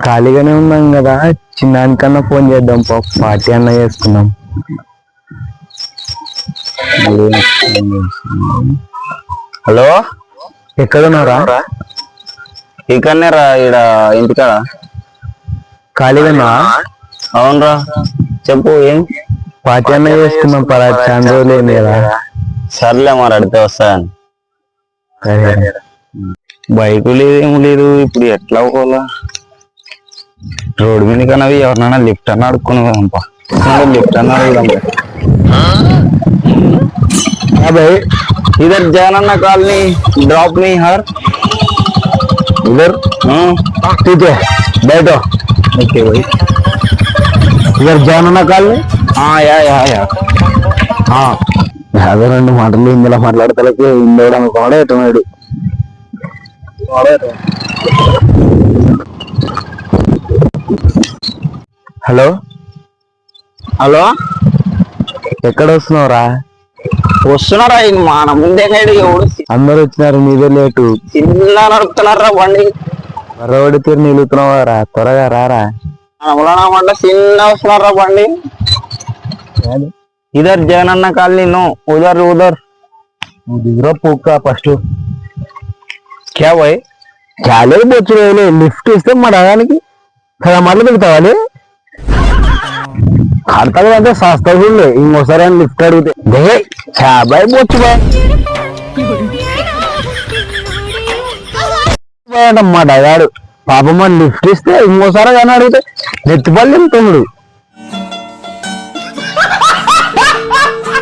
ఖాళీగానే ఉన్నాం కదా. చిన్నానికన్నా ఫోన్ చేద్దాం పా. పార్టీ అన్న చేసుకున్నాం హలో? ఎక్కడున్నారా ఇక్కడనే రా ఈడ ఇంటికాడ. ఖాళీగా అవునరా. చెప్పు ఏం? పార్టీ అన్న చేసుకున్నాం పరా. చాలా రోజులు కదా. సర్లే మరి అడితే వస్తాను. బైక్ లేదు ఏం లేదు ఇప్పుడు ఎట్లా పోవాలా రోడ్డు మీద కన్నా ఎవరినైనా లిఫ్ట్ అన్న అడుక్కుని పోదాంపా లిఫ్ట్ అన్న అడుగుదాం हाँ भाई इधर जानना कॉलोनी ड्रॉप मी हर इधर ठीक है बैठो ओके भाई इधर జానన్న కాలనీ हाँ या या या అదే రెండు మాటలు ఇందులో మాట్లాడతలకి ఇందోడు అనుకోవడం ఎటున్నాడు హలో హలో? ఎక్కడ వస్తున్నావురా వస్తున్నారా మన ముందే కాదు ఎవడు? అందరు వచ్చినారు నీదే లేటు. చిన్న నడుపుతున్నారా బండి? మరొకటి తీరు నిలుగుతున్నావారా త్వరగా రారా. మనములనమాట చిన్న వస్తున్నారా బండి? ఇధర్ జగనన్న కాలనీ నో. ఉదర్ ఉదర్. దిగురా పోక్క ఫస్ట్. క్యా భాయ్ చాలే బొచ్చు లిఫ్ట్ ఇస్తే మా డగానికి సగం మళ్ళీ పెడతావాలి కడతాడు అంటే సస్తా చూడలే ఇంకోసారి అని లిఫ్ట్ అడిగితే దే చాబాయ్ బొచ్చు బాయ్ మా డగాడు పాపం లిఫ్ట్ ఇస్తే ఇంకోసారి కానీ అడిగితే నెత్తిపల్లి తమ్ముడు